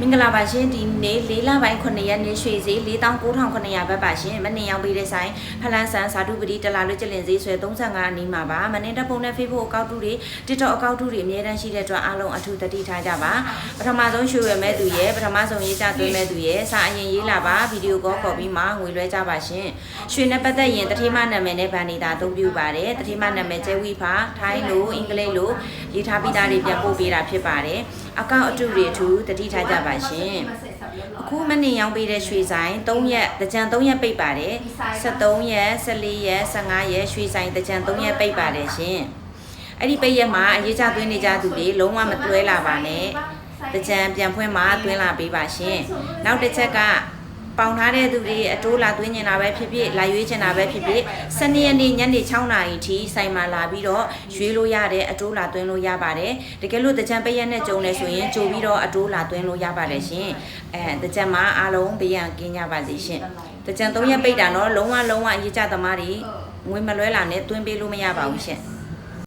မင်္ဂလာပါရှင်ဒီနေ့၄လပိုင်း9ရက်နေ့ရွှေဈေး49,900ဘတ်ပါရှင်မနေ့ရောင်ပေးတဲ့ဆိုင်ဖလန်းဆန်စာတုပတိတလာလွတ်ကျလင်ဈေးဆွဲ35အနီးမှာပါမနေ့တပုံနဲ့ Facebook အကောင့်တူတွေ TikTok အကောင့်တူတွေအများတန်းရှိတဲ့အတွက်အားလုံးအထူးတတိထားကြပါပထမဆုံးရွှေဝယ်မဲ့သူရဲ့ပထမဆုံးရေးကြသွင်းမဲ့သူရဲ့စာအရင်ရေးလာပါဗီဒီယိုကောခေါ်ပြီးမှငွေလွှဲကြပါရှင်ရွှေနဲ့ပတ်သက်ရင်တတိမနာမည်နဲ့ဗန်နေတာအသုံးပြုပါတယ်တတိမနာမည်ကျဲဝီဖာထိုင်းလိုအင်္ဂလိပ်လိုရေးထားပြီးသားတွေပြန်ပို့ပေးတာဖြစ်ပါတယ်အကောင့်အတုတွေအထူးတတိထားကြပါရှင်အခုမနေ့ရောင်းပေးတဲ့ရွှေဆိုင်3ရက်တကြံ3ရက်ပိတ်ပါတယ်73ရက်14ရက်15ရက်ရွှေဆိုင်တကြံ3ရက်ပိတ်ပါတယ်ရှင်အဲ့ဒီပိတ်ရက်မှာအရေးကြသွင်းနေကြသူတွေလုံးဝမတွဲလာပါနဲ့တကြံပြန်ဖွင့်မှာတွင်းလာပေးပါရှင်နောက်တစ်ချက်က ပေါင်ထားတဲ့သူတွေအတိုးလာသွင်းနေတာပဲဖြစ်ဖြစ်လာရွေးချင်တာပဲဖြစ်ဖြစ်စနေရက်နေ့ညနေ6နာရီထိဆိုင်မှာလာပြီးတော့ရွေးလို့ရတဲ့အတိုးလာသွင်းလို့ရပါတယ်တကယ်လို့တကြံပိတ်ရက်နဲ့ကြုံနေဆိုရင်ကြိုပြီးတော့အတိုးလာသွင်းလို့ရပါတယ်ရှင်အဲတကြံမှာအားလုံးဘေးရန်ကင်းကြပါစေရှင်တကြံ3ရက်ပိတ်တာတော့လုံးဝလုံးဝအရေးကြသမားတွေငွေမလွဲလာနဲ့သွင်းပေးလို့မရပါဘူးရှင်ဟ